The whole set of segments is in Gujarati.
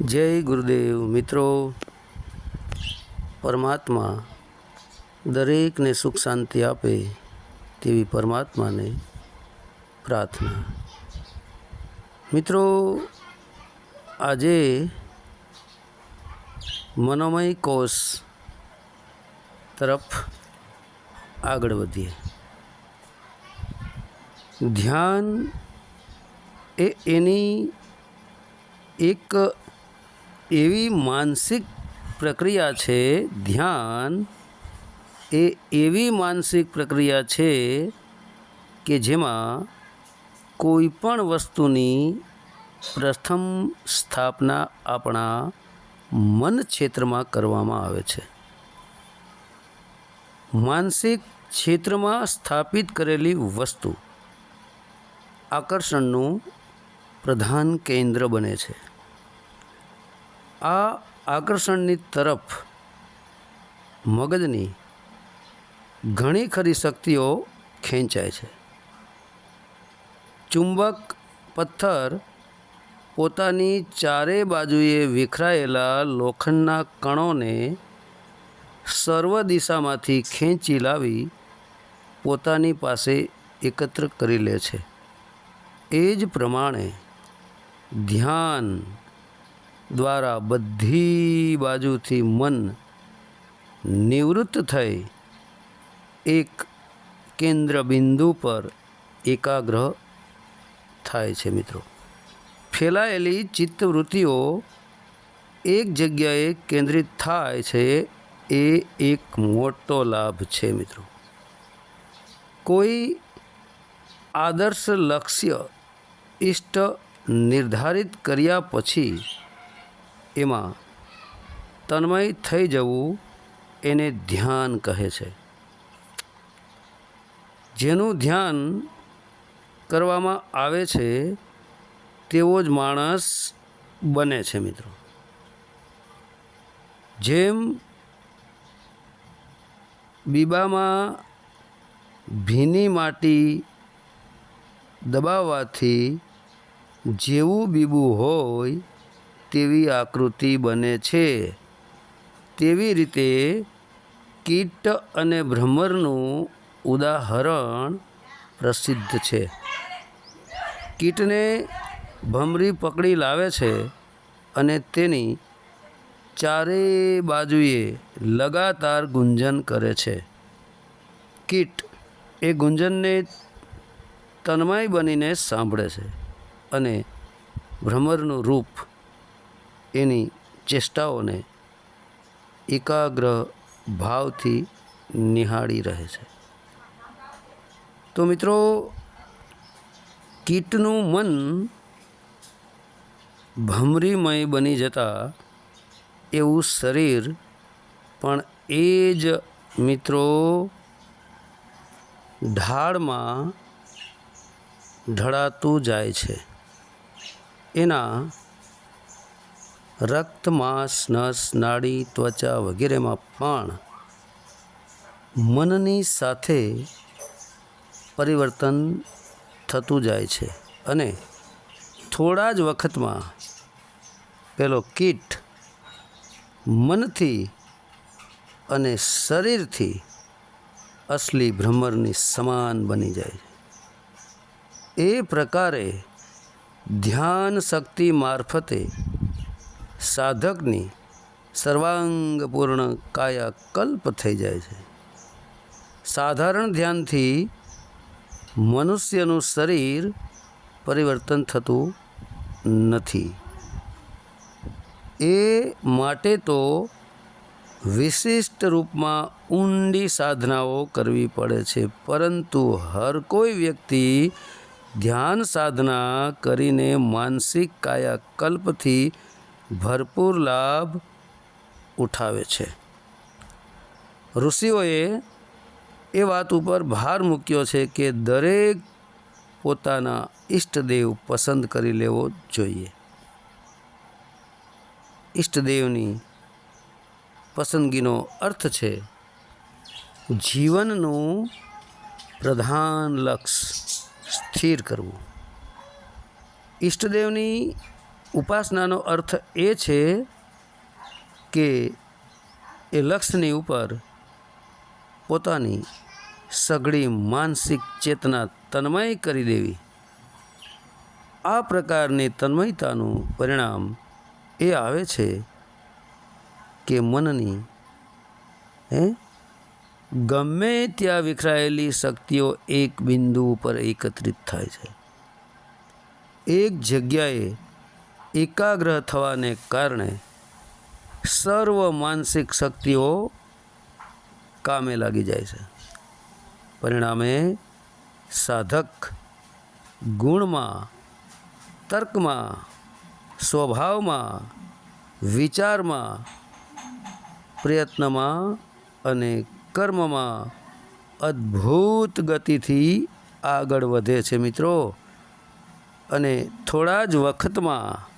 જય ગુરુદેવ મિત્રો. પરમાત્મા દરેકને સુખ શાંતિ આપે તેવી પરમાત્માને પ્રાર્થના. મિત્રો, આજે મનોમય કોષ તરફ આગળ વધીએ. ધ્યાન એ એની એક એવી માનસિક પ્રક્રિયા છે, ધ્યાન એ એવી માનસિક પ્રક્રિયા છે કે જેમાં કોઈ પણ વસ્તુની પ્રથમ સ્થાપના આપણા મન ક્ષેત્રમાં કરવામાં આવે છે. માનસિક ક્ષેત્રમાં સ્થાપિત કરેલી વસ્તુ આકર્ષણનું પ્રધાન કેન્દ્ર બને છે. આ આકર્ષણની તરફ મગજની ઘણી ખરી શક્તિઓ ખેંચાય છે. ચુંબક પથ્થર પોતાની ચારે બાજુએ વિખરાયેલા લોખંડના કણોને સર્વ દિશામાંથી ખેંચી લાવી પોતાની પાસે એકત્ર કરી લે છે. એ જ પ્રમાણે ધ્યાન દ્વારા બધી બાજુથી મન નિવૃત્ત થઈ એક કેન્દ્ર બિંદુ પર એકાગ્ર થાય છે મિત્રો. ફેલાયેલી ચિત્તવૃત્તિઓ એક જગ્યાએ કેન્દ્રિત થાય છે એ એક મોટો લાભ છે મિત્રો. કોઈ આદર્શ લક્ષ્ય ઇષ્ટ નિર્ધારિત કર્યા પછી એમાં તન્મય થઈ જવું એને ધ્યાન કહે છે. જેનું ધ્યાન કરવામાં આવે છે, તેવો જ માણસ બને છે મિત્રો. જેમ બીબામાં ભીની માટી દબાવવાથી જેવું બીબું હોય તેવી આકૃતિ બને છે. તેવી રીતે કીટ અને ભ્રમરનું ઉદાહરણ પ્રસિદ્ધ છે. કીટને ભમરી પકડી લાવે છે અને તેની ચારે બાજુએ લગાતાર ગુંજન કરે છે. કીટ એ ગુંજનને તન્મય બનીને સાંભળે છે અને ભ્રમરનું રૂપ એની ચેષ્ટાઓને એકાગ્ર ભાવથી નિહાળી રહે છે. તો મિત્રો, કીટનું મન ભમરીમય બની જતાં એવું શરીર પણ એ જ મિત્રો ઢાળમાં ઢળાતું જાય છે. એના રક્ત માંસ નસ નાડી ત્વચા વગેરેમાં પણ મનની સાથે પરિવર્તન થતું જાય છે અને થોડા જ વખતમાં પેલો કીટ મનથી અને શરીરથી અસલી ભ્રમરની સમાન બની જાય છે. એ પ્રકારે ધ્યાન શક્તિ મારફતે સાધકની સર્વાંગપૂર્ણ કાયાકલ્પ થઈ જાય છે. સાધારણ ધ્યાનથી મનુષ્યનું શરીર પરિવર્તન થતું નથી. એ માટે તો વિશિષ્ટ રૂપમાં ઊંડી સાધનાઓ કરવી પડે છે, પરંતુ હર કોઈ વ્યક્તિ ધ્યાન સાધના કરીને માનસિક કાયાકલ્પથી ભરપૂર લાભ ઉઠાવે છે. ઋષિઓએ એ વાત ઉપર ભાર મૂક્યો છે કે દરેક પોતાના ઈષ્ટદેવ પસંદ કરી લેવો જોઈએ. ઈષ્ટદેવની પસંદગીનો અર્થ છે જીવનનું પ્રધાન લક્ષ્ય સ્થિર કરવું. ઈષ્ટદેવની ઉપાસનાનો અર્થ એ છે કે એ લક્ષ્યની ઉપર પોતાની સઘળી માનસિક ચેતના તન્મય કરી દેવી. આ પ્રકારની તન્મયતાનું પરિણામ એ આવે છે કે મનની, હે, ગમે ત્યાં વિખરાયેલી શક્તિઓ એક બિંદુ ઉપર એકત્રિત થાય છે. એક જગ્યાએ એકાગ્ર થવાને કારણે સર્વ માનસિક શક્તિઓ કામે લાગી જાય છે. પરિણામે સાધક ગુણમાં, તર્કમાં, સ્વભાવમાં, વિચારમાં, પ્રયત્નમાં અને કર્મમાં અદ્ભુત ગતિથી આગળ વધે છે મિત્રો. અને થોડા જ વખતમાં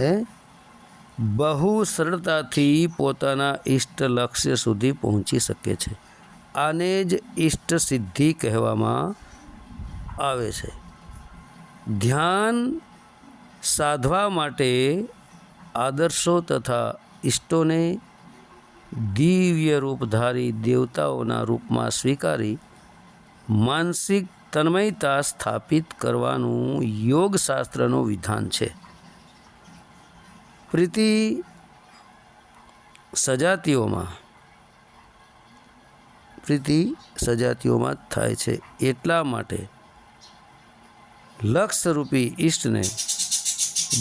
હે? બહુ સરળતાથી પોતાના ઈષ્ટ લક્ષ્ય સુધી પહોંચી શકે છે. આને જ ઈષ્ટ સિદ્ધિ કહેવામાં આવે છે. ધ્યાન સાધવા માટે આદર્શો તથા ઈષ્ટોને દિવ્ય રૂપધારી દેવતાઓના રૂપમાં સ્વીકારી માનસિક તન્મયતા સ્થાપિત કરવાનું યોગશાસ્ત્રનું વિધાન છે. પ્રીતિ સજાતીઓમાં પ્રીતિ સજાતીઓમાં થાય છે એટલા માટે લક્ષરૂપી ઈષ્ટને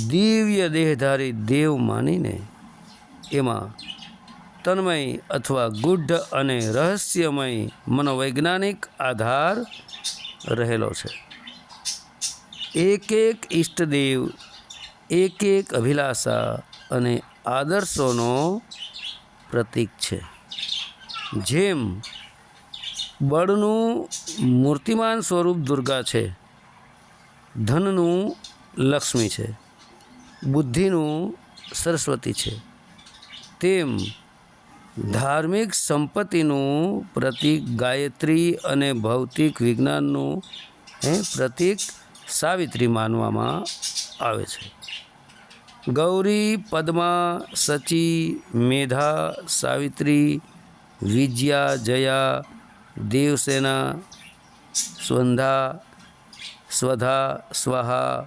દિવ્ય દેહધારી દેવ માનીને એમાં તન્મય અથવા ગુઢ અને રહસ્યમય મનોવૈજ્ઞાનિક આધાર રહેલો છે. એક એક ઈષ્ટદેવ એક એક અભિલાષા અને આદર્શોનો પ્રતીક છે. જેમ બળનું મૂર્તિમાન સ્વરૂપ દુર્ગા છે, ધનનું લક્ષ્મી છે, બુદ્ધિનું સરસ્વતી છે, તેમ ધાર્મિક સંપત્તિનું પ્રતીક ગાયત્રી અને ભૌતિક વિજ્ઞાનનું, હે, પ્રતીક સાવિત્રી માનવામાં આવે છે. ગૌરી, પદ્મા, સચી, મેધા, સાવિત્રી, વિજયા, જયા, દેવસેના, સ્વંધા, સ્વધા, સ્વાહા,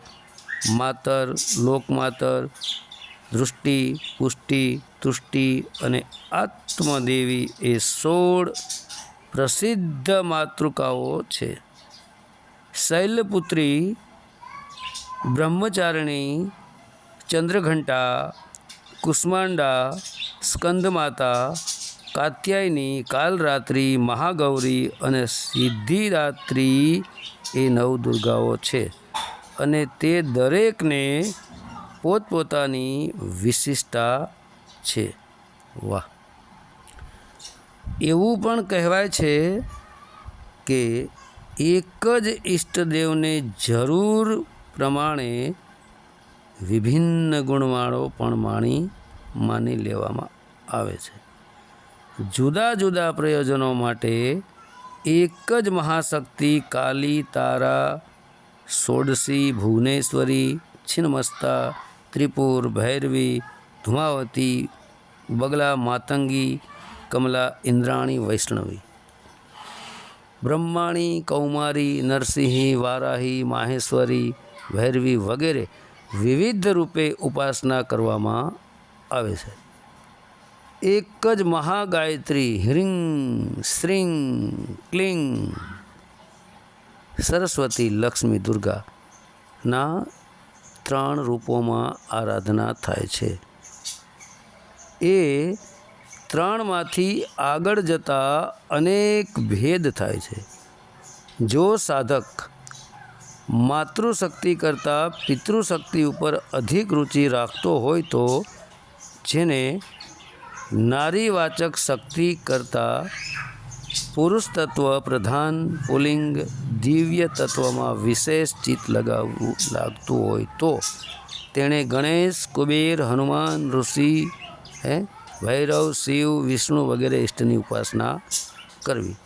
માતર, લોકમાતર, દૃષ્ટિ, પુષ્ટિ, તુષ્ટિ અને આત્મદેવી એ સોળ પ્રસિદ્ધ માતૃકાઓ છે. શૈલપુત્રી, બ્રહ્મચારિણી, ચંદ્રઘંટા, કુષ્માંડા, સ્કંદમાતા, કાત્યાયની કાલરાત્રિ, મહાગૌરી અને સિદ્ધિદાત્રી એ નવદુર્ગાઓ છે અને તે દરેકને પોતપોતાની વિશિષ્ટતા છે. વાહ. એવું પણ કહેવાય છે કે એક જ ઈષ્ટદેવને જરૂર પ્રમાણે વિભિન્ન ગુણવાળો પણ માણી, માની લેવામાં આવે છે. જુદા જુદા પ્રયોજનો માટે એક જ મહાશક્તિ કાલી, તારા, સોડસી, ભુવનેશ્વરી, છિન્મસ્તા, ત્રિપુર, ભૈરવી, ધુમાવતી, બગલા, માતંગી, કમલા, ઇન્દ્રાણી, વૈષ્ણવી. બ્રહ્માણી, કૌમારી, નરસિંહી, વારાહી, માહેશ્વરી, ભૈરવી વગેરે વિવિધ રૂપે ઉપાસના કરવામાં આવે છે. એક જ મહાગાયત્રી હ્રીંગ, શ્રીંગ, ક્લિંગ, સરસ્વતી, લક્ષ્મી દુર્ગાના ત્રણ રૂપોમાં આરાધના થાય છે. એ ત્રણમાંથી આગળ જતા અનેક ભેદ થાય છે. જો સાધક માતૃશક્તિ કરતાં પિતૃશક્તિ ઉપર અધિક રુચિ રાખતો હોય તો જેને નારીવાચક શક્તિ કરતાં પુરુષ તત્વ પ્રધાન પુલિંગ દિવ્ય તત્વમાં વિશેષ ચિત્ત લગાવવું લાગતું હોય તો તેણે ગણેશ, કુબેર, હનુમાન, ઋષિ, હે ભૈરવ, શિવ, વિષ્ણુ વગેરે ઇષ્ટની ઉપાસના કરવી.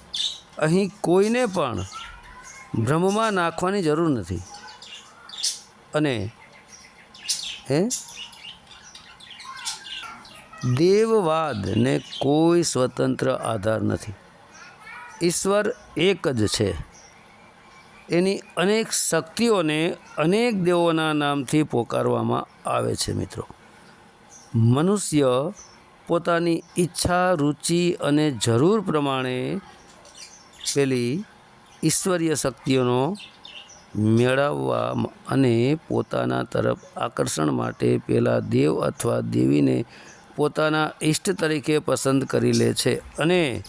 અહીં કોઈને પણ ભ્રમમાં નાખવાની જરૂર નથી. અને હે? દેવવાદને કોઈ સ્વતંત્ર આધાર નથી. ઈશ્વર એક જ છે. એની અનેક શક્તિઓને અનેક દેવોના નામથી પોકારવામાં આવે છે મિત્રો. મનુષ્ય પોતાની ઈચ્છા, રુચિ અને જરૂર પ્રમાણે પેલી ઈશ્વરીય શક્તિઓનો મેળવવા અને પોતાના તરફ આકર્ષણ માટે પેલા દેવ અથવા દેવીને પોતાના ઈષ્ટ તરીકે પસંદ કરી લે છે અને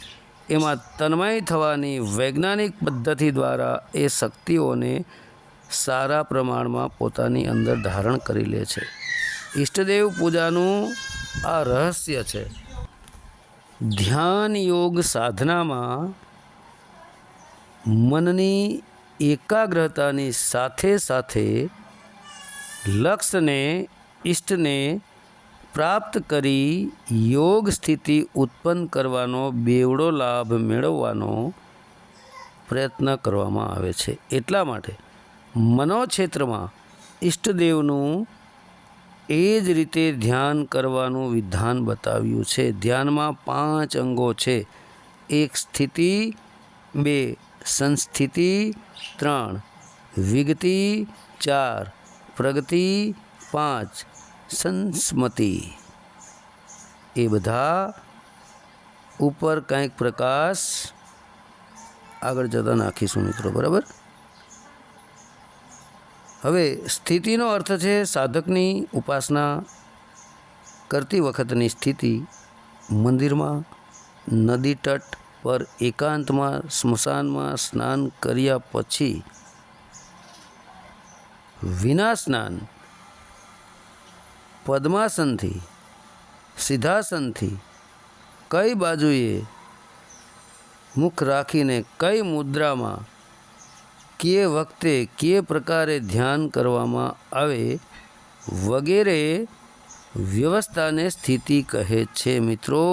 એમાં તન્મય થવાની વૈજ્ઞાનિક પદ્ધતિ દ્વારા એ શક્તિઓને સારા પ્રમાણમાં પોતાની અંદર ધારણ કરી લે છે. ઈષ્ટદેવ પૂજાનું આ રહસ્ય છે. ધ્યાન યોગ સાધનામાં મનની એકાગ્રતાની સાથે સાથે લક્ષ્યને ઈષ્ટને પ્રાપ્ત કરી યોગ સ્થિતિ ઉત્પન્ન કરવાનો બેવડો લાભ મેળવવાનો પ્રયત્ન કરવામાં આવે છે. એટલા માટે મનોક્ષેત્રમાં ઈષ્ટદેવનું એ જ રીતે ધ્યાન કરવાનું વિધાન બતાવ્યું છે. ધ્યાનમાં પાંચ અંગો છે. એક સ્થિતિ, બે સંસ્થિતિ, ત્રણ વિગતિ, ચાર પ્રગતિ, પાંચ સંસ્મતિ. એ બધા ઉપર કંઈક પ્રકાશ આગળ જતાં નાખીશું મિત્રો, બરાબર? હવે સ્થિતિનો અર્થ છે સાધકની ઉપાસના કરતી વખતની સ્થિતિ મંદિરમાં નદી તટ પર એકાંતમાં સ્મશાનમાં સ્નાન કર્યા પછી વિના સ્નાન પદ્માસનથી, સિદ્ધાસનથી કઈ બાજુએ મુખ રાખીને કઈ મુદ્રામાં કે વખતે કે પ્રકારે ધ્યાન કરવામાં આવે વગેરે વ્યવસ્થાને સ્થિતિ કહે છે મિત્રો.